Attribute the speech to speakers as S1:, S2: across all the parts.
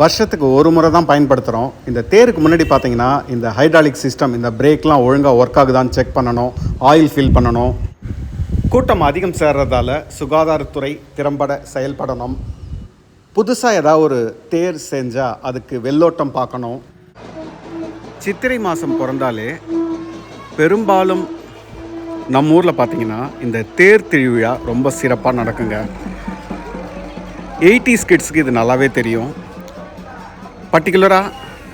S1: வருஷத்துக்கு ஒரு முறை தான் பயன்படுத்துகிறோம் இந்த தேருக்கு முன்னாடி பார்த்தீங்கன்னா இந்த ஹைட்ராலிக் சிஸ்டம் இந்த பிரேக்லாம் ஒழுங்காக ஒர்க் ஆகுதான்னு செக் பண்ணணும் ஆயில் ஃபில் பண்ணணும். கூட்டம் அதிகம் சேர்றதால சுகாதாரத்துறை திறம்பட செயல்படணும். புதுசாக ஏதாவது ஒரு தேர் செஞ்சால் அதுக்கு வெள்ளோட்டம் பார்க்கணும். சித்திரை மாதம் பிறந்தாலே பெரும்பாலும் நம்ம ஊரில் பார்த்தீங்கன்னா இந்த தேர் திருவிழா ரொம்ப சிறப்பாக நடக்குங்க. எயிட்டிஸ் கிட்ஸுக்கு இது நல்லாவே தெரியும். பர்டிகுலராக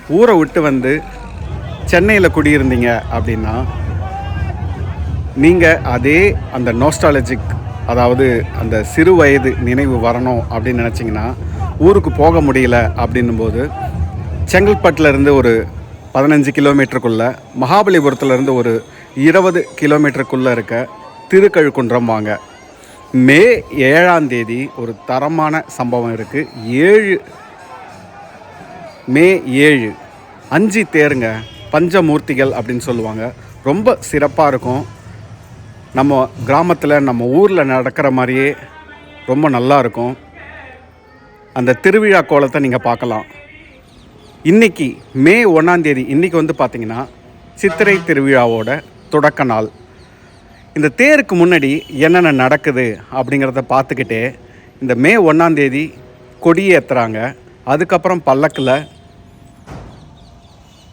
S1: ஊரை விட்டு வந்து சென்னையில் குடியிருந்தீங்க அப்படின்னா நீங்கள் அதே அந்த நோஸ்டாலஜிக் அதாவது அந்த சிறு வயது நினைவு வரணும் அப்படின்னு நினச்சிங்கன்னா ஊருக்கு போக முடியல அப்படின்னும்போது போது ஒரு பதினஞ்சு கிலோமீட்டருக்குள்ளே மகாபலிபுரத்துலேருந்து ஒரு இருபது கிலோமீட்டருக்குள்ளே இருக்க திருக்கழுக்குன்றம் வாங்க. மே ஏழாம் தேதி ஒரு தரமான சம்பவம் இருக்குது ஏழு மே ஏழு. அஞ்சு தேருங்க பஞ்சமூர்த்திகள் அப்படின்னு சொல்லுவாங்க. ரொம்ப சிறப்பாக இருக்கும். நம்ம கிராமத்தில் நம்ம ஊரில் நடக்கிற மாதிரியே ரொம்ப நல்லா இருக்கும். அந்த திருவிழா கோலத்தை நீங்கள் பார்க்கலாம். இன்னைக்கு மே ஒன்றாந்தேதி இன்றைக்கி வந்து பார்த்திங்கன்னா சித்திரை திருவிழாவோட தொடக்க நாள். இந்த தேருக்கு முன்னாடி என்னென்ன நடக்குது அப்படிங்கிறத பார்த்துக்கிட்டே இந்த மே ஒன்றாந்தேதி கொடியேற்றுறாங்க அதுக்கப்புறம் பல்லக்கில்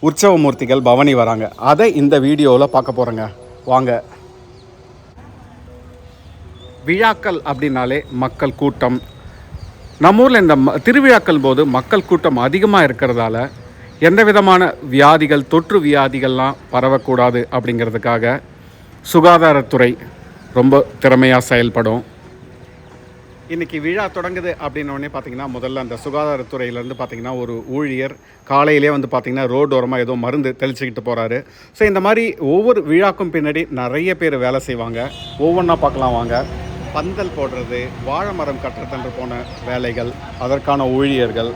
S1: உற்சவமூர்த்திகள் பவனி வராங்க. அதை இந்த வீடியோவில் பார்க்க போகிறோங்க வாங்க. விழாக்கள் அப்படின்னாலே மக்கள் கூட்டம். நம்ம ஊரில் இந்த ம- திருவிழாக்கள் போது மக்கள் கூட்டம் அதிகமாக இருக்கிறதால எந்த விதமான வியாதிகள் தொற்று வியாதிகள்லாம் பரவக்கூடாது அப்படிங்கிறதுக்காக சுகாதாரத்துறை ரொம்ப திறமையாக செயல்படும். இன்றைக்கி விழா தொடங்குது அப்படின்னோடனே பார்த்தீங்கன்னா முதல்ல அந்த சுகாதாரத்துறையிலேருந்து பார்த்தீங்கன்னா ஒரு ஊழியர் காலையிலே வந்து பார்த்திங்கன்னா ரோடோரமாக ஏதோ மருந்து தெளிச்சுக்கிட்டு போகிறாரு ஸோ இந்த மாதிரி ஒவ்வொரு விழாக்கும் பின்னாடி நிறைய பேர் வேலை செய்வாங்க. ஒவ்வொன்றா பார்க்கலாம் வாங்க. பந்தல் போடுறது வாழை மரம் கட்டுறதுன்ற போன வேலைகள் அதற்கான ஊழியர்கள்.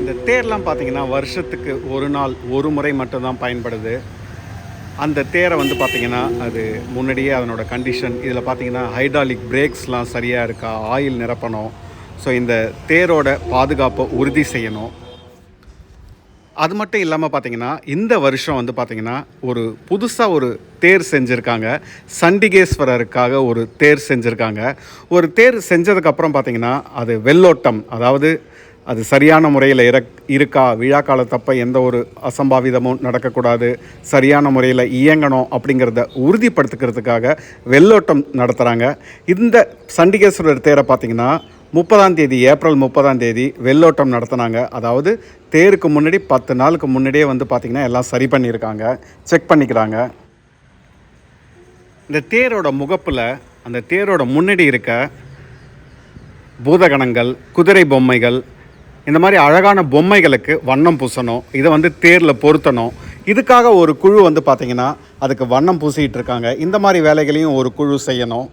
S1: இந்த தேர்லாம் பார்த்தீங்கன்னா வருஷத்துக்கு ஒரு நாள் ஒரு முறை மட்டும்தான் பயன்படுது. அந்த தேரை வந்து பார்த்தீங்கன்னா அது முன்னாடியே அதனோட கண்டிஷன் இதில் பார்த்தீங்கன்னா ஹைட்ராலிக் பிரேக்ஸ்லாம் சரியாக இருக்கா? ஆயில் நிரப்பணும். ஸோ இந்த தேரோட பாதுகாப்பை உறுதி செய்யணும். அது மட்டும் இல்லாமல் பார்த்தீங்கன்னா இந்த வருஷம் வந்து பார்த்தீங்கன்னா ஒரு புதுசாக ஒரு தேர் செஞ்சுருக்காங்க. சண்டிகேஸ்வரருக்காக ஒரு தேர் செஞ்சுருக்காங்க. ஒரு தேர் செஞ்சதுக்கப்புறம் பார்த்தீங்கன்னா அது வெள்ளோட்டம். அதாவது அது சரியான முறையில் இறக் இருக்கா? விழா காலத்தப்ப எந்த ஒரு அசம்பாவிதமும் நடக்கக்கூடாது. சரியான முறையில் இயங்கணும் அப்படிங்கிறத உறுதிப்படுத்துக்கிறதுக்காக வெள்ளோட்டம் நடத்துகிறாங்க இந்த சண்டிகேஸ்வரர் தேரை பார்த்தீங்கன்னா முப்பதாம் தேதி ஏப்ரல் முப்பதாம் தேதி வெள்ளோட்டம் நடத்துனாங்க. அதாவது தேருக்கு முன்னாடி பத்து நாளுக்கு முன்னாடியே வந்து பார்த்திங்கன்னா எல்லாம் சரி பண்ணியிருக்காங்க. செக் பண்ணிக்கிறாங்க. இந்த தேரோட முகப்பில் அந்த தேரோட முன்னாடி இருக்க பூதகணங்கள் குதிரை பொம்மைகள் இந்த மாதிரி அழகான பொம்மைகளுக்கு வண்ணம் பூசணும் இதை வந்து தேரில் பொருத்தணும். இதுக்காக ஒரு குழு வந்து பார்த்திங்கன்னா அதுக்கு வண்ணம் பூசிகிட்டு இருக்காங்க. இந்த மாதிரி வேலைகளையும் ஒரு குழு செய்யணும்.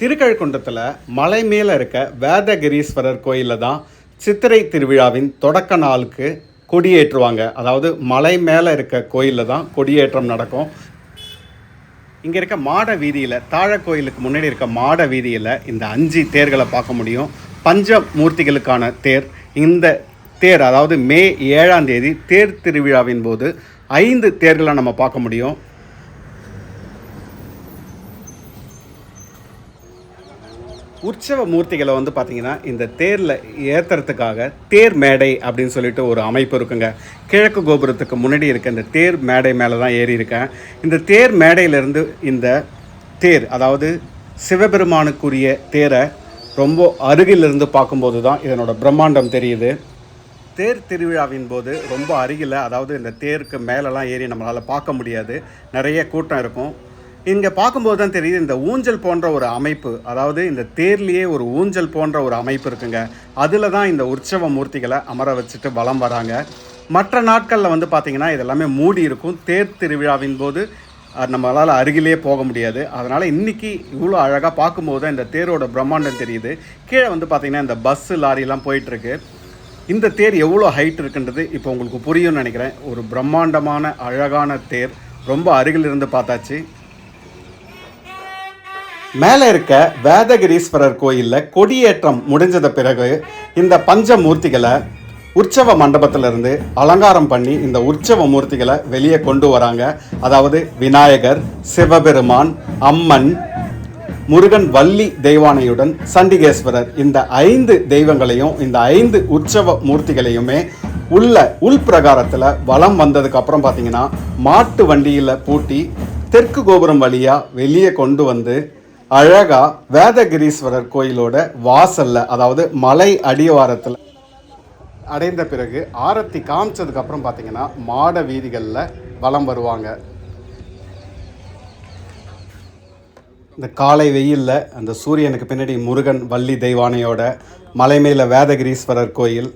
S1: திருக்கழுக்குன்றத்தில் மலை மேலே இருக்க வேதகிரீஸ்வரர் கோயிலில் தான் சித்திரை திருவிழாவின் தொடக்க நாளுக்கு கொடியேற்றுவாங்க. அதாவது மலை மேலே இருக்க கோயிலில் தான் கொடியேற்றம் நடக்கும். இங்கே இருக்க மாட வீதியில் தாழ கோயிலுக்கு முன்னாடி இருக்க மாட வீதியில் இந்த அஞ்சு தேர்களை பார்க்க முடியும். பஞ்ச மூர்த்திகளுக்கான தேர். இந்த தேர் அதாவது மே ஏழாம் தேதி தேர் திருவிழாவின் போது ஐந்து தேர்களை நம்ம பார்க்க முடியும். உற்சவ மூர்த்திகளை வந்து பார்த்திங்கன்னா இந்த தேரில் ஏற்றுறதுக்காக தேர் மேடை அப்படின்னு சொல்லிட்டு ஒரு அமைப்பு இருக்குங்க. கிழக்கு கோபுரத்துக்கு முன்னாடி இருக்க இந்த தேர் மேடை மேலே தான் ஏறி இருக்கேன். இந்த தேர் மேடையிலேருந்து இந்த தேர் அதாவது சிவபெருமானுக்குரிய தேரை ரொம்ப அருகிலிருந்து பார்க்கும்போது தான் இதனோட பிரம்மாண்டம் தெரியுது. தேர் திருவிழாவின் போது ரொம்ப அருகில் அதாவது இந்த தேருக்கு மேலெலாம் ஏறி நம்மளால் பார்க்க முடியாது. நிறைய கூட்டம் இருக்கும். இங்கே பார்க்கும்போது தான் தெரியுது இந்த ஊஞ்சல் போன்ற ஒரு அமைப்பு அதாவது இந்த தேர்லேயே ஒரு ஊஞ்சல் போன்ற ஒரு அமைப்பு இருக்குங்க. அதில் தான் இந்த உற்சவ மூர்த்திகளை அமர வச்சுட்டு வலம் வராங்க. மற்ற நாட்களில் வந்து பார்த்திங்கன்னா இதெல்லாமே மூடி இருக்கும் தேர் திருவிழாவின் போது நம்மளால் அருகிலேயே போக முடியாது. அதனால் இன்றைக்கி இவ்வளோ அழகாக பார்க்கும்போது தான் இந்த தேரோட பிரம்மாண்டம் தெரியுது. கீழே வந்து பார்த்திங்கன்னா இந்த பஸ்ஸு லாரிலாம் போயிட்டுருக்கு. இந்த தேர் எவ்வளோ ஹைட் இருக்குன்றது இப்போ உங்களுக்கு புரியும்னு நினைக்கிறேன். ஒரு பிரம்மாண்டமான அழகான தேர். ரொம்ப அருகில் இருந்து பார்த்தாச்சு. மேலே இருக்க வேதகிரீஸ்வரர் கோயிலில் கொடியேற்றம் முடிஞ்சத பிறகு இந்த பஞ்சமூர்த்திகளை உற்சவ மண்டபத்திலிருந்து அலங்காரம் பண்ணி இந்த உற்சவ மூர்த்திகளை வெளியே கொண்டு வராங்க. அதாவது விநாயகர் சிவபெருமான் அம்மன் முருகன் வள்ளி தெய்வானையுடன் சண்டிகேஸ்வரர். இந்த ஐந்து தெய்வங்களையும் இந்த ஐந்து உற்சவ மூர்த்திகளையுமே உள்ள உள்பிரகாரத்தில் வளம் வலம் வந்ததுக்கு அப்புறம் பார்த்தீங்கன்னா மாட்டு வண்டியில் பூட்டி தெற்கு கோபுரம் வழியாக வெளியே கொண்டு வந்து அழகாக வேதகிரீஸ்வரர் கோயிலோட வாசலில் அதாவது மலை அடிவாரத்தில் அடைந்த பிறகு ஆரத்தி காமிச்சதுக்கப்புறம் பார்த்திங்கன்னா பார்த்தீங்கன்னா மாட வீதிகளில் வலம் வருவாங்க. இந்த காலை வெயிலில் அந்த சூரியனுக்கு பின்னாடி முருகன் வள்ளி தெய்வானையோட மலை மேலே வேதகிரீஸ்வரர் கோயில்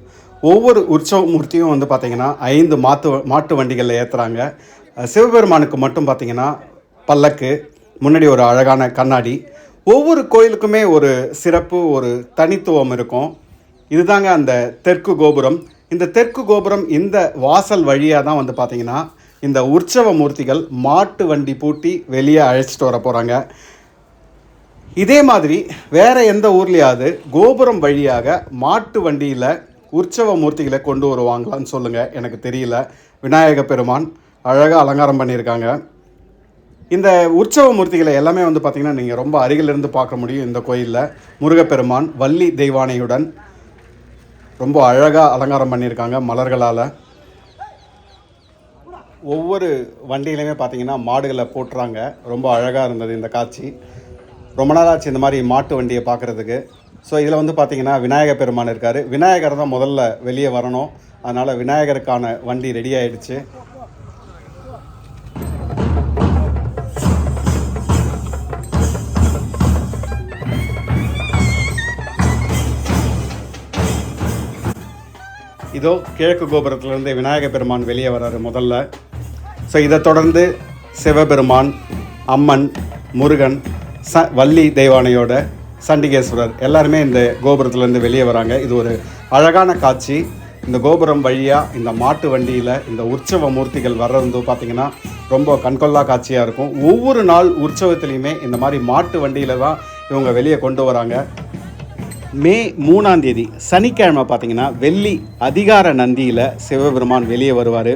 S1: ஒவ்வொரு உற்சவ மூர்த்தியும் வந்து பார்த்திங்கன்னா ஐந்து மாட்டு மாட்டு வண்டிகளில் ஏற்றுறாங்க சிவபெருமானுக்கு மட்டும் பார்த்திங்கன்னா பல்லக்கு முன்னாடி ஒரு அழகான கண்ணாடி. ஒவ்வொரு கோயிலுக்குமே ஒரு சிறப்பு ஒரு தனித்துவம் இருக்கும். இதுதாங்க அந்த தெற்கு கோபுரம். இந்த தெற்கு கோபுரம் இந்த வாசல் வழியாக தான் வந்து பார்த்திங்கன்னா இந்த உற்சவ மூர்த்திகள் மாட்டு வண்டி பூட்டி வெளியே அழைச்சிட்டு வர போகிறாங்க இதே மாதிரி வேறு எந்த ஊர்லேயாவது கோபுரம் வழியாக மாட்டு வண்டியில் உற்சவ மூர்த்திகளை கொண்டு வருவாங்களான்னு சொல்லுங்கள் எனக்கு தெரியல. விநாயக பெருமான் அழகாக அலங்காரம் பண்ணியிருக்காங்க. இந்த உற்சவ மூர்த்திகளை எல்லாமே வந்து பார்த்திங்கன்னா நீங்கள் ரொம்ப அருகிலிருந்து பார்க்க முடியும் இந்த கோயிலில். முருகப்பெருமான் வள்ளி தெய்வானையுடன் ரொம்ப அழகாக அலங்காரம் பண்ணியிருக்காங்க மலர்களால். ஒவ்வொரு வண்டியிலையுமே பார்த்தீங்கன்னா மாடுகளை போட்டுறாங்க. ரொம்ப அழகாக இருந்தது இந்த காட்சி. ரொம்ப நாள் ஆச்சு இந்த மாதிரி மாட்டு வண்டியை பார்க்குறதுக்கு. ஸோ இதில் வந்து பார்த்தீங்கன்னா விநாயக பெருமான் இருக்கார். விநாயகர் தான் முதல்ல வெளியே வரணும். அதனால் விநாயகருக்கான வண்டி ரெடி ஆகிடுச்சு இதோ கிழக்கு கோபுரத்திலிருந்து விநாயக பெருமான் வெளியே வர்றாரு முதல்ல. ஸோ இதை தொடர்ந்து சிவபெருமான் அம்மன் முருகன் ச வள்ளி தெய்வானையோட சண்டிகேஸ்வரர் எல்லாருமே இந்த கோபுரத்துலேருந்து வெளியே வராங்க. இது ஒரு அழகான காட்சி. இந்த கோபுரம் வழியாக இந்த மாட்டு வண்டியில் இந்த உற்சவ மூர்த்திகள் வர்றது பார்த்திங்கன்னா ரொம்ப கண்கொள்ளா காட்சியாக இருக்கும். ஒவ்வொரு நாள் உற்சவத்துலேயுமே இந்த மாதிரி மாட்டு வண்டியில் தான் இவங்க வெளியே கொண்டு வராங்க. மே மூணாம் தேதி சனிக்கிழமை பார்த்தீங்கன்னா வெள்ளி அதிகார நந்தியில் சிவபெருமான் வெளியே வருவார்.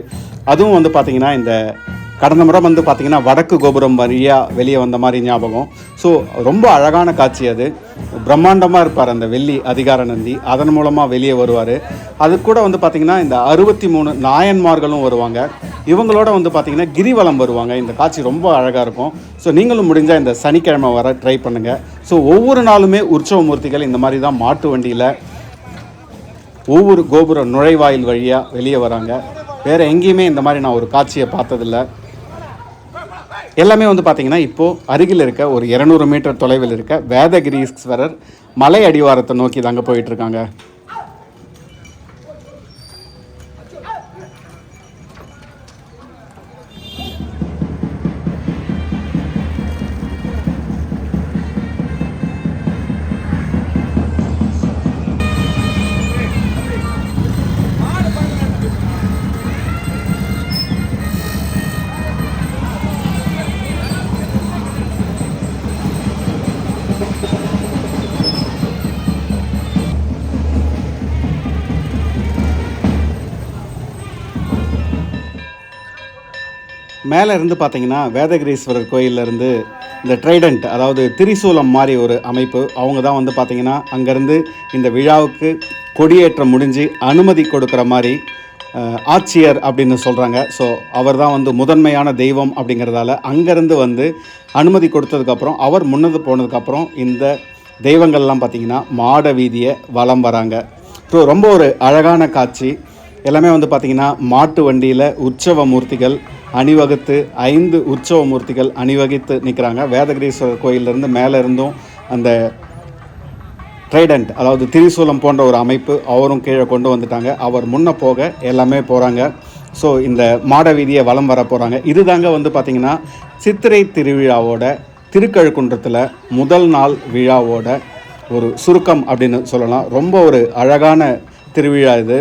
S1: அதுவும் வந்து பார்த்தீங்கன்னா இந்த கடந்த முறை வந்து பார்த்தீங்கன்னா வடக்கு கோபுரம் வழியாக வெளியே வந்த மாதிரி ஞாபகம். ஸோ ரொம்ப அழகான காட்சி அது. பிரம்மாண்டமாக இருப்பார் அந்த வெள்ளி அதிகார நந்தி. அதன் மூலமாக வெளியே வருவார். அது கூட வந்து பார்த்திங்கன்னா இந்த அறுபத்தி மூணு நாயன்மார்களும் வருவாங்க. இவங்களோட வந்து பார்த்திங்கன்னா கிரிவலம் வருவாங்க. இந்த காட்சி ரொம்ப அழகாக இருக்கும். ஸோ நீங்களும் முடிஞ்சால் இந்த சனிக்கிழமை வர ட்ரை பண்ணுங்கள் ஸோ ஒவ்வொரு நாளுமே உற்சவ மூர்த்திகள் இந்த மாதிரி தான் மாட்டு வண்டியில் ஒவ்வொரு கோபுர நுழைவாயில் வழியாக வெளியே வராங்க. வேறு எங்கேயுமே இந்த மாதிரி நான் ஒரு காட்சியை பார்த்ததில்ல. எல்லாமே வந்து பார்த்தீங்கன்னா இப்போது அருகில் இருக்க ஒரு இரநூறு மீட்டர் தொலைவில் இருக்க வேதகிரீஸ்வரர் மலை அடிவாரத்தை நோக்கி தாங்க போயிட்டுருக்காங்க மேலே இருந்து பார்த்தீங்கன்னா வேதகிரீஸ்வரர் கோயில்ல இருந்து இந்த ட்ரைடண்ட் அதாவது திரிசூலம் மாதிரி ஒரு அமைப்பு அவங்க தான் வந்து பார்த்தீங்கன்னா அங்கேருந்து இந்த விழாவுக்கு கொடியேற்றம் முடிஞ்சு அனுமதி கொடுக்குற மாதிரி ஆட்சியர் அப்படின்னு சொல்கிறாங்க ஸோ அவர் தான் வந்து முதன்மையான தெய்வம் அப்படிங்கிறதால அங்கேருந்து வந்து அனுமதி கொடுத்ததுக்கப்புறம் அவர் முன்னது போனதுக்கப்புறம் இந்த தெய்வங்கள்லாம் பார்த்தீங்கன்னா மாட வீதியை வலம் வராங்க. ஸோ ரொம்ப ஒரு அழகான காட்சி. எல்லாமே வந்து பார்த்திங்கன்னா மாட்டு வண்டியில் உற்சவ மூர்த்திகள் அணிவகுத்து ஐந்து உற்சவ மூர்த்திகள் அணிவகித்து நிற்கிறாங்க வேதகிரீஸ்வரர் கோயிலிருந்து மேலே இருந்தும் அந்த ட்ரைடண்ட் அதாவது திரிசூலம் போன்ற ஒரு அமைப்பு அவரும் கீழே கொண்டு வந்துட்டாங்க. அவர் முன்ன போக எல்லாமே போகிறாங்க ஸோ இந்த மாட வீதியை வலம் வர போகிறாங்க இதுதாங்க வந்து பார்த்திங்கன்னா சித்திரை திருவிழாவோட திருக்கழுக்குன்றத்தில் முதல் நாள் விழாவோட ஒரு சுருக்கம் அப்படின்னு சொல்லலாம். ரொம்ப ஒரு அழகான திருவிழா இது.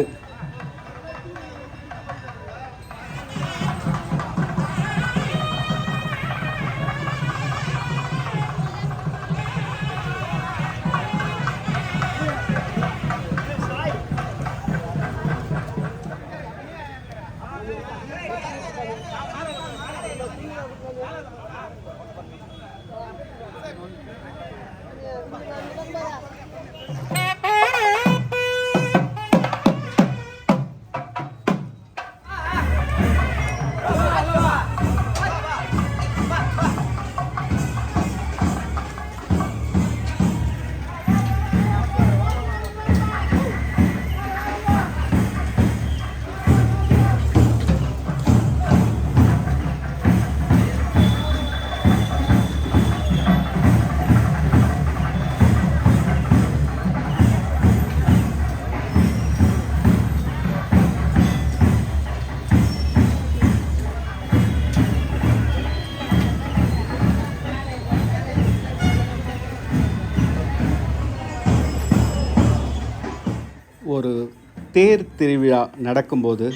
S1: தேர் திருவிழா நடக்கும்போது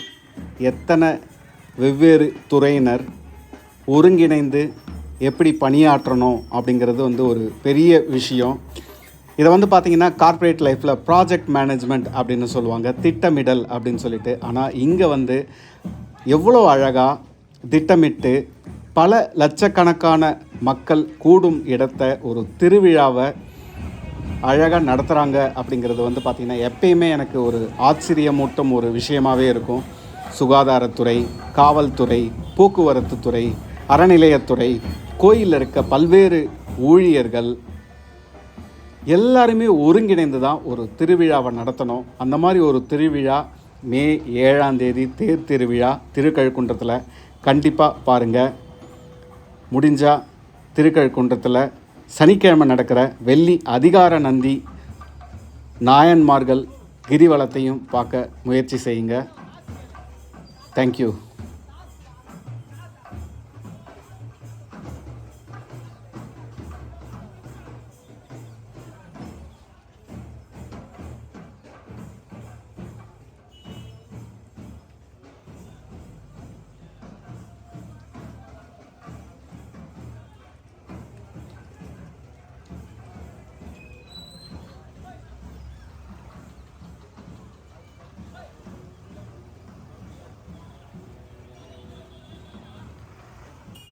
S1: எத்தனை வெவ்வேறு துறையினர் ஒருங்கிணைந்து எப்படி பணியாற்றணும் அப்படிங்கிறது வந்து ஒரு பெரிய விஷயம். இதை வந்து பார்த்திங்கன்னா கார்ப்பரேட் லைஃப்பில் ப்ராஜெக்ட் மேனேஜ்மெண்ட் அப்படின்னு சொல்லுவாங்க திட்டமிடல் அப்படின்னு சொல்லிட்டு. ஆனால் இங்கே வந்து எவ்வளோ அழகாக திட்டமிட்டு பல லட்சக்கணக்கான மக்கள் கூடும் இடத்தை ஒரு திருவிழாவை அழகாக நடத்துகிறாங்க அப்படிங்கிறது வந்து பார்த்திங்கன்னா எப்பயுமே எனக்கு ஒரு ஆச்சரியமூட்டும் ஒரு விஷயமாகவே இருக்கும். சுகாதாரத்துறை காவல்துறை போக்குவரத்து துறை அறநிலையத்துறை கோயிலில் இருக்க பல்வேறு ஊழியர்கள் எல்லாருமே ஒருங்கிணைந்து தான் ஒரு திருவிழாவை நடத்தணும். அந்த மாதிரி ஒரு திருவிழா மே ஏழாம் தேதி தேர் திருவிழா திருக்கழுக்குன்றத்தில். கண்டிப்பாக பாருங்கள் முடிஞ்சால் திருக்கழுக்குன்றத்தில் சனிக்கிழமை நடக்கிற வெள்ளி அதிகார நந்தி நாயன்மார்கள் கிரிவலத்தையும் பார்க்க முயற்சி செய்யுங்க. தேங்க்யூ